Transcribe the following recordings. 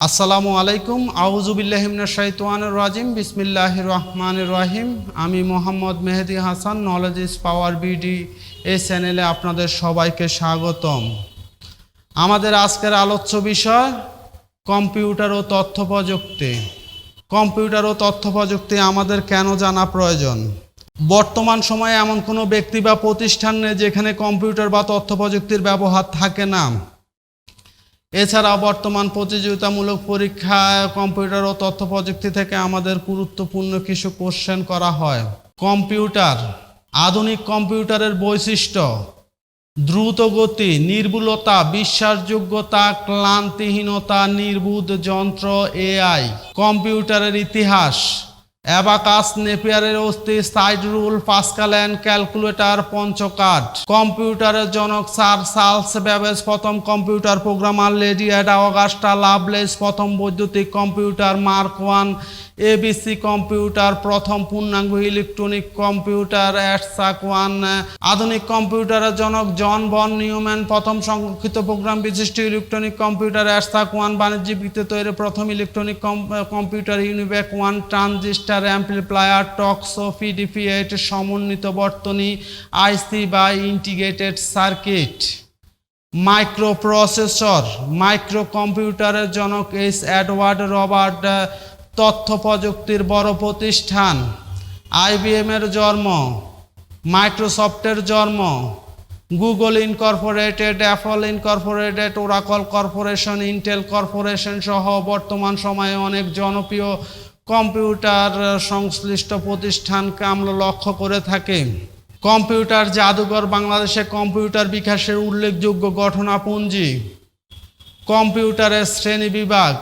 আসসালামু আলাইকুম। আউজুবিল্লাহিমিনা শাইতানির রাজিম। বিসমিল্লাহ রহমান রাহিম। আমি Mohammad Mehedi Hasan knowledge is power BD এই চ্যানেলে আপনাদের সবাইকে স্বাগতম। আমাদের আজকের আলোচ্য বিষয়, কম্পিউটার ও তথ্য প্রযুক্তি। কম্পিউটার ও তথ্য প্রযুক্তি আমাদের কেন জানা প্রয়োজন? বর্তমান সময়ে এমন কোনো ব্যক্তি বা প্রতিষ্ঠান নেই যেখানে কম্পিউটার বা তথ্য প্রযুক্তির ব্যবহার থাকে না। এছাড়া বর্তমান প্রতিযোগিতামূলক পরীক্ষায় কম্পিউটার ও তথ্য প্রযুক্তি থেকে আমাদের গুরুত্বপূর্ণ কিছু কোশ্চেন করা হয়। কম্পিউটার, আধুনিক কম্পিউটারের বৈশিষ্ট্য, দ্রুত গতি, নির্ভুলতা, বিশ্বাসযোগ্যতা, ক্লান্তিহীনতা, নির্বুধ যন্ত্র এআই কম্পিউটারের ইতিহাস অ্যাবাকাস নেপিয়ারের অস্থি slide rule, Pascal and calculator punch card কম্পিউটারের জনক স্যার সার্লস ব্যাবেজ প্রথম computer programmer lady Ada Augusta Lovelace প্রথম বৈদ্যুতিক computer Mark one ABC computer প্রথম পূর্ণাঙ্গ ইলেকট্রনিক কম্পিউটার অ্যাটসাক ওয়ান আধুনিক কম্পিউটারের জনক জন বন নিউম্যান প্রথম সংরক্ষিত প্রোগ্রাম বিশিষ্ট ইলেকট্রনিক কম্পিউটার অ্যাটসাক ওয়ান বাণিজ্যিক ভিত্তিতে তৈরি প্রথম ইলেকট্রনিক কম্পিউটার ইউনিব্যাক ওয়ান ট্রানজিস্টার অ্যাম্পলিফায়ার টক্সো পিডিপি এইট সমন্বিত বর্তনী আইসি বা ইন্টিগ্রেটেড সার্কিট মাইক্রো প্রসেসর মাইক্রো কম্পিউটারের জনক এইস অ্যাডওয়ার্ড রবার্ট তথ্য প্রযুক্তির বড় প্রতিষ্ঠান, আইবিএম এর জন্ম, মাইক্রোসফটের জন্ম, Google incorporated, Apple incorporated, Oracle corporation, Intel corporation সহ বর্তমান সময়ে অনেক জনপ্রিয় কম্পিউটার সংশ্লিষ্ট প্রতিষ্ঠানকে আমরা লক্ষ্য করে থাকি। কম্পিউটার জাদুঘর বাংলাদেশে কম্পিউটার বিকাশের উল্লেখযোগ্য ঘটনাপুঞ্জি। কম্পিউটারের শ্রেণি বিভাগ।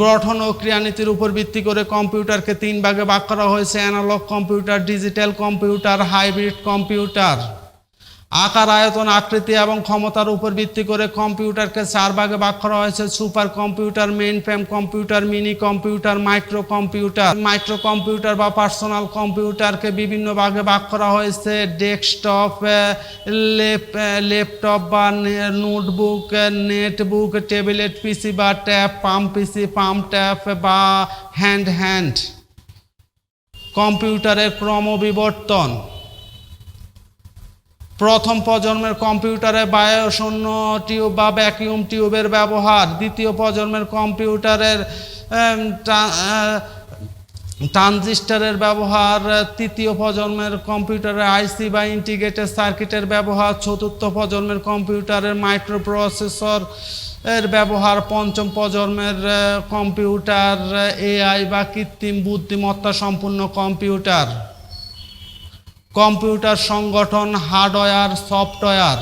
গঠন ও ক্রিয়ানীতির উপর ভিত্তি করে কম্পিউটারকে তিন ভাগে ভাগ করা হয়েছে analog computer digital computer hybrid computer আকার, আয়তন, আকৃতি এবং ক্ষমতার উপর ভিত্তি করে কম্পিউটারকে চার ভাগে ভাগ করা হয়েছে। Super computer, main frame computer, mini computer, micro computer. Micro computer বা পার্সোনাল কম্পিউটারকে বিভিন্ন ভাগে ভাগ করা হয়েছে। ডেস্কটপ ল্যাপটপ বা নোটবুক নেটবুক টেবিলেট পিসি বা ট্যাব পাম্প পিসি পাম্প ট্যাব বা হ্যান্ড হ্যান্ড। কম্পিউটারের ক্রমবিবর্তন। প্রথম প্রজন্মের কম্পিউটারে বায়োশূন্য টিউব বা ভ্যাকিউম টিউবের ব্যবহার, দ্বিতীয় প্রজন্মের কম্পিউটারের ট্রানজিস্টারের ব্যবহার, তৃতীয় প্রজন্মের কম্পিউটারে আইসি বা ইন্টিগ্রেটেড সার্কিটের ব্যবহার, চতুর্থ প্রজন্মের কম্পিউটারের মাইক্রোপ্রসেসর এর ব্যবহার, পঞ্চম প্রজন্মের কম্পিউটার এআই বা কৃত্রিম বুদ্ধিমত্তা সম্পূর্ণ কম্পিউটার। কম্পিউটার সংগঠন, হার্ডওয়্যার, সফটওয়্যার,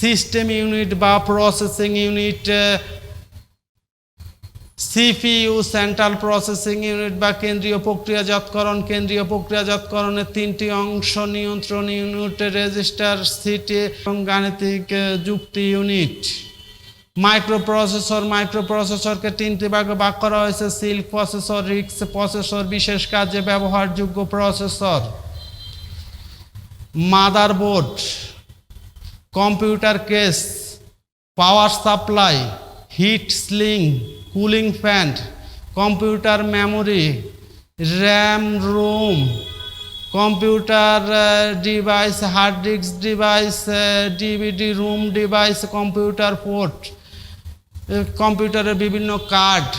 সিস্টেম ইউনিট বা processing unit CPU, central processing unit বা কেন্দ্রীয় প্রক্রিয়াজাতকরণ, কেন্দ্রীয় প্রক্রিয়াজাতকরণের তিনটি অংশ, নিয়ন্ত্রণ ইউনিট, রেজিস্টার, সিটি এবং গাণিতিক যুক্তি ইউনিট। মাইক্রো মাইক্রোপ্রসেসর, মাইক্রোপ্রসেসরকে তিনটি ভাগে ভাগ করা হয়েছে, সিল্ক প্রসেসর রিক্স প্রসেসর, বিশেষ কাজে ব্যবহারযোগ্য processor. Motherboard, computer case, power supply, heat sling, cooling fan, computer memory, RAM, ROM, computer device, hard disk device DVD, ROM device, computer port কম্পিউটারের বিভিন্ন card,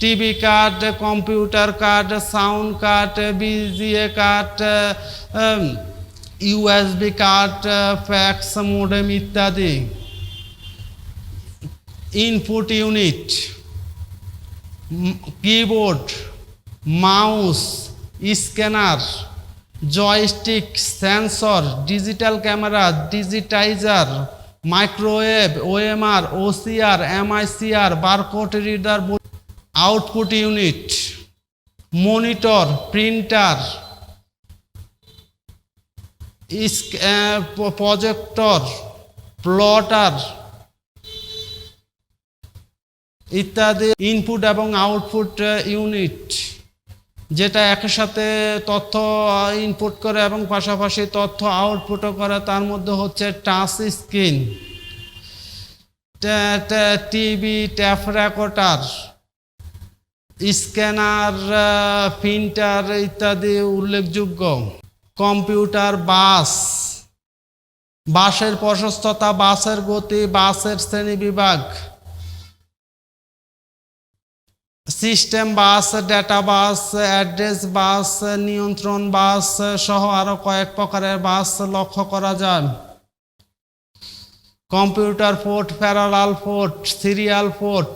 TV card, computer card, sound card, VGA card USB card fax modem ইত্যাদি। Input unit keyboard mouse scanner joystick sensor digital camera digitizer microwave OMR OCR MICR barcode reader output unit monitor printer projector, plotter ইত্যাদি input এবং output unit, যেটা একই সাথে তথ্য input করে এবং পাশাপাশি তথ্য আউটপুটও করে, তার মধ্যে হচ্ছে touch screen TV, tape recorder, scanner printer ইত্যাদি উল্লেখযোগ্য। Computer bus. বাসের প্রশস্ততা, বাসের গতি, বাসের শ্রেণীবিভাগ system bus, data bus, address bus, নিয়ন্ত্রণ বাস সহ আরও কয়েক প্রকারের বাস লক্ষ্য করা যায়। Computer port, parallel port, serial port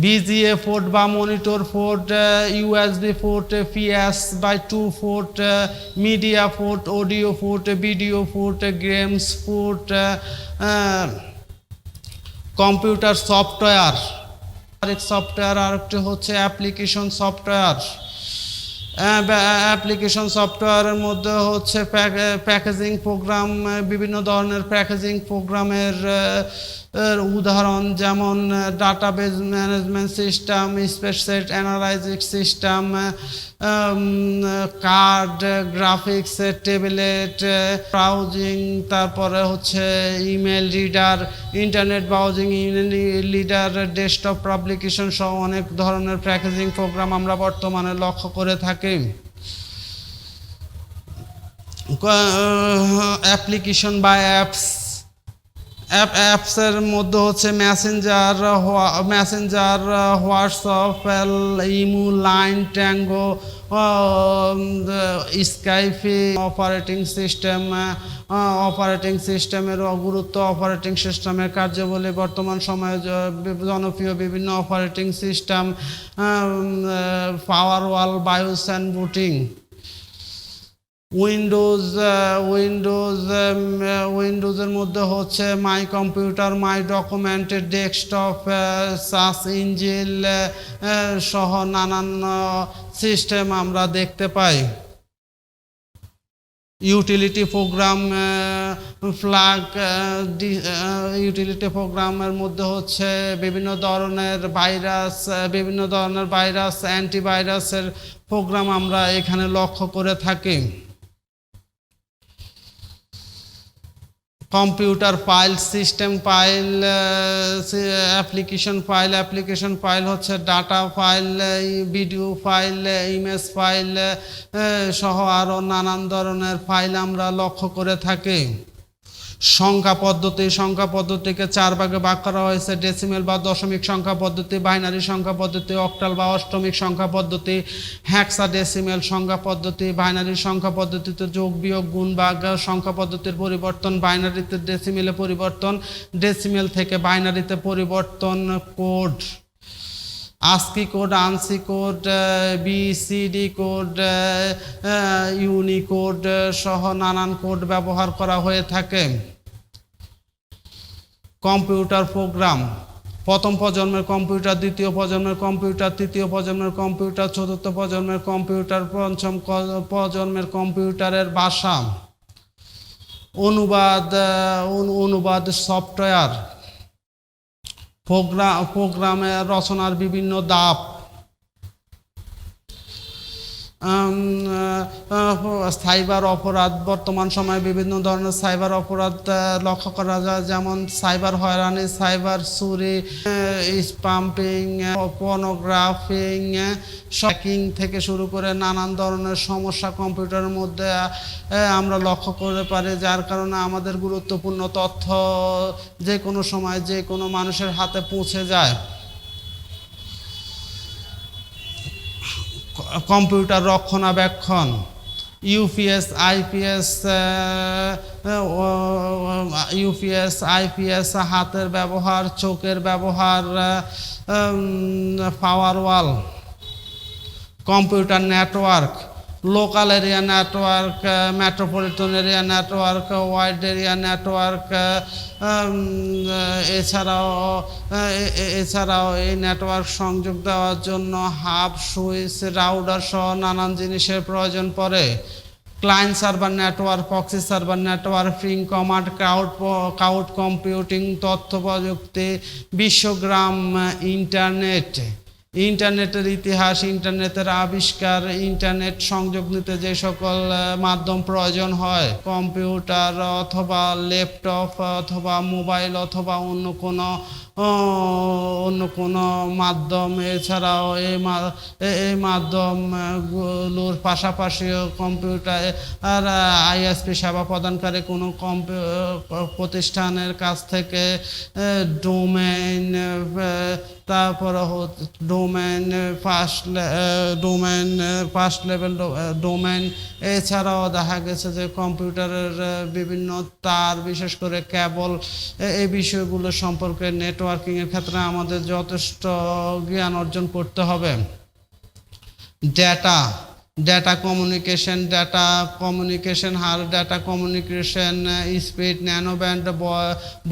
VGA port বা monitor port USB port PS by two port media port audio port video port games port computer software আরেক সফটওয়্যার আরেকটি হচ্ছে অ্যাপ্লিকেশন সফটওয়্যার অ্যাপ্লিকেশন সফটওয়্যারের মধ্যে হচ্ছে প্যাকেজিং প্রোগ্রাম বিভিন্ন ধরনের packaging প্রোগ্রামের উদাহরণ যেমন database management system spreadsheet analytic system card graphics tablet browsing তারপরে হচ্ছে email reader internet browsing reader desktop publication সহ অনেক ধরনের প্যাকেজিং প্রোগ্রাম আমরা বর্তমানে লক্ষ্য করে থাকি। অ্যাপ্লিকেশন বা অ্যাপস অ্যাপ অ্যাপসের মধ্যে হচ্ছে messenger messenger WhatsApp imo Line Tango Skype operating system operating সিস্টেমের গুরুত্ব অপারেটিং সিস্টেমের কার্যাবলী, বর্তমান সময়ে জনপ্রিয় বিভিন্ন operating system power wall BIOS and booting Windows Windows উইন্ডোজের মধ্যে হচ্ছে my computer my document desktop search engine সহ নানান সিস্টেম আমরা দেখতে পাই। ইউটিলিটি প্রোগ্রাম ফ্ল্যাগ ইউটিলিটি প্রোগ্রামের মধ্যে হচ্ছে বিভিন্ন ধরনের ভাইরাস বিভিন্ন ধরনের ভাইরাস অ্যান্টিভাইরাসের প্রোগ্রাম আমরা এখানে লক্ষ্য করে থাকি। Computer file, system file application file application file হচ্ছে data file video file, image file সহ আরও নানান ধরনের ফাইল আমরা লক্ষ্য করে থাকি। সংখ্যা পদ্ধতি, সংখ্যা পদ্ধতিকে চার ভাগে ভাগ করা হয়েছে। ডেসিমেল বা দশমিক সংখ্যা পদ্ধতি বাইনারি সংখ্যা পদ্ধতি অক্টাল বা অষ্টমিক সংখ্যা পদ্ধতি হ্যাক্সা ডেসিমেল সংখ্যা পদ্ধতি বাইনারি সংখ্যা পদ্ধতিতে যোগ, বিয়োগ, গুণ ভাগ সংখ্যা পদ্ধতির পরিবর্তন বাইনারিতে ডেসিমেলে পরিবর্তন ডেসিমেল থেকে বাইনারিতে পরিবর্তন code ASCII code ANSI code BCD code Unicode সহ নানান কোড ব্যবহার করা হয়ে থাকে। Computer program. প্রথম প্রজন্মের কম্পিউটার দ্বিতীয় প্রজন্মের কম্পিউটার তৃতীয় প্রজন্মের কম্পিউটার চতুর্থ প্রজন্মের কম্পিউটার পঞ্চম প্রজন্মের কম্পিউটারের ভাষা। অনুবাদ অনু- অনুবাদ সফটওয়্যার। প্রোগ্রাম প্রোগ্রামের রচনার বিভিন্ন আহ, সাইবার অপরাধ, বর্তমান সময়ে বিভিন্ন ধরনের সাইবার অপরাধ লক্ষ্য করা যায়, যেমন সাইবার হয়রানি, সাইবার চুরি স্পাম্পিং পর্নোগ্রাফিং শকিং থেকে শুরু করে নানান ধরনের সমস্যা কম্পিউটারের মধ্যে আমরা লক্ষ্য করতে পারি, যার কারণে আমাদের গুরুত্বপূর্ণ তথ্য যে কোনো সময় যে কোনো মানুষের হাতে পৌঁছে যায়। কম্পিউটার রক্ষণাবেক্ষণ। ইউপিএস আইপিএস ইউপিএস আইপিএস হাতের ব্যবহার চোখের ব্যবহার power wall computer network local area network metropolitan area network wide area network এছাড়াও এ- এছাড়াও এই নেটওয়ার্ক সংযোগ দেওয়ার জন্য হাব সুইচ রাউডার সহ নানান জিনিসের প্রয়োজন পড়ে। Client server network proxy server network ping command crowd cloud computing তথ্য প্রযুক্তি, বিশ্বগ্রাম ইন্টারনেট ইন্টারনেটের ইতিহাস, ইন্টারনেটের আবিষ্কার, ইন্টারনেট সংযোগ নিতে যে সকল মাধ্যম প্রয়োজন হয়, কম্পিউটার অথবা ল্যাপটপ অথবা মোবাইল অথবা অন্য কোনো অন্য কোনো মাধ্যম, এছাড়াও এই এই মাধ্যমগুলোর পাশাপাশিও কম্পিউটার আইএসপি সেবা প্রদানকারী কোনো কম্পিউ প্রতিষ্ঠানের কাছ থেকে ডোমেন তারপরে domain first domain first level domain এছাড়াও দেখা গেছে যে কম্পিউটারের বিভিন্ন তার, বিশেষ করে কেবল এই বিষয়গুলো সম্পর্কে নেটওয়ার্কিংয়ের ক্ষেত্রে আমাদের যথেষ্ট জ্ঞান অর্জন করতে হবে। Data data communication data communication হার data communication speed nano band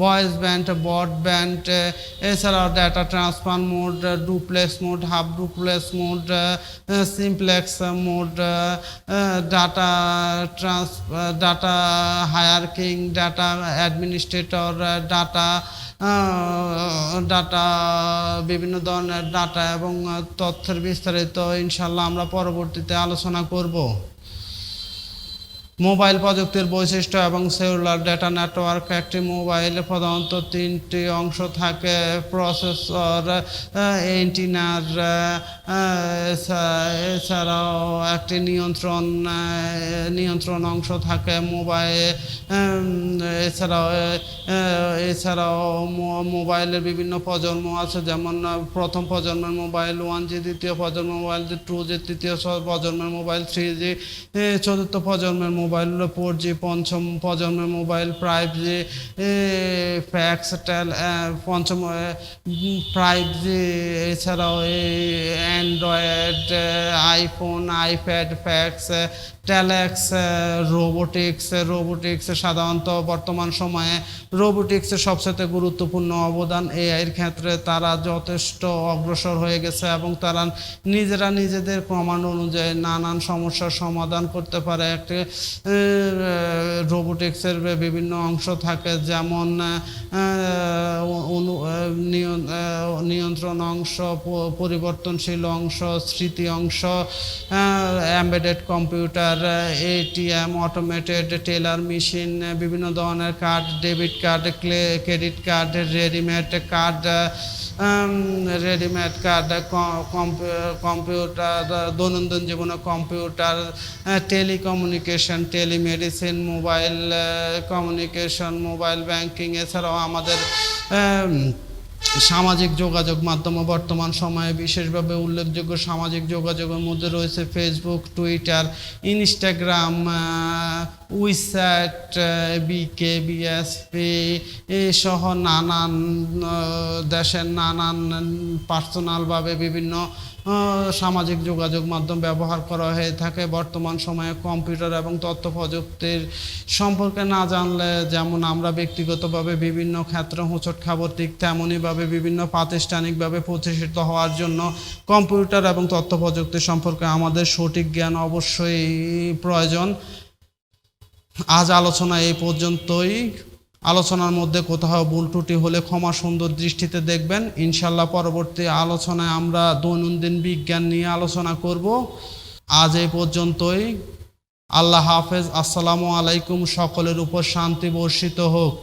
voice band broad band এছাড়াও data transfer mode duplex mode half duplex mode simplex mode data trans data হায়ারকিং data administrator data data বিভিন্ন ধরনের data এবং তথ্যের বিস্তারিত ইনশাল্লাহ আমরা পরবর্তীতে আলোচনা করব। মোবাইল প্রযুক্তির বৈশিষ্ট্য এবং সেলুলার ডেটা নেটওয়ার্ক একটি মোবাইল, প্রধানত তিনটি অংশ থাকে, প্রসেসর এন্টিনার এছাড়াও একটি নিয়ন্ত্রণ নিয়ন্ত্রণ অংশ থাকে মোবাইল, এছাড়াও এছাড়াও মোবাইলের বিভিন্ন প্রজন্ম আছে, যেমন প্রথম প্রজন্মের মোবাইল ওয়ান জি, দ্বিতীয় প্রজন্মের মোবাইল টু জি, তৃতীয় প্রজন্মের মোবাইল থ্রি জি চতুর্থ প্রজন্মের মোবাইল ফোর জি পঞ্চম প্রজন্মের mobile five G fax tel পঞ্চম ফাইভ জি এছাড়াও Android iPhone iPad fax telex robotics robotics সাধারণত বর্তমান সময়ে রোবোটিক্সের সবচেয়ে গুরুত্বপূর্ণ অবদান এআইয়ের ক্ষেত্রে তারা যথেষ্ট অগ্রসর হয়ে গেছে এবং তারা নিজেরা নিজেদের প্রমাণ অনুযায়ী নানান সমস্যার সমাধান করতে পারে। একটি রোবোটিক্সের বিভিন্ন অংশ থাকে যেমন নিয়ন্ত্রণ অংশ পরিবর্তনশীল অংশ, স্মৃতি অংশ embedded computer ATM automated teller machine বিভিন্ন ধরনের card debit card credit card readymade card readymade card computer দৈনন্দিন জীবনে computer telecommunication telemedicine mobile communication mobile banking এছাড়াও আমাদের আম, সামাজিক যোগাযোগ মাধ্যম, বর্তমান সময়ে বিশেষভাবে উল্লেখযোগ্য সামাজিক যোগাযোগের মধ্যে রয়েছে Facebook Twitter Instagram WeChat VK BSP সহ নানান দেশের নানান পার্সোনালভাবে বিভিন্ন সামাজিক যোগাযোগ মাধ্যম ব্যবহার করা হয়ে থাকে। বর্তমান সময়ে কম্পিউটার এবং তথ্য প্রযুক্তির সম্পর্কে না জানলে যেমন আমরা ব্যক্তিগতভাবে বিভিন্ন ক্ষেত্রে হোঁচট খাব, ঠিক তেমনইভাবে বিভিন্ন প্রাতিষ্ঠানিকভাবে প্রতিষ্ঠিত হওয়ার জন্য কম্পিউটার এবং তথ্য প্রযুক্তি সম্পর্কে আমাদের সঠিক জ্ঞান অবশ্যই প্রয়োজন। আজ আলোচনা এই পর্যন্তই। আলোচনার মধ্যে কোথাও ভুল ত্রুটি হলে ক্ষমা সুন্দর দৃষ্টিতে দেখবেন। ইনশাল্লাহ পরবর্তী আলোচনায় আমরা দৈনন্দিন বিজ্ঞান নিয়ে আলোচনা করব। আজ এই পর্যন্তই। আল্লাহ হাফেজ। আসসালামু আলাইকুম। সকলের উপর শান্তি বর্ষিত হোক।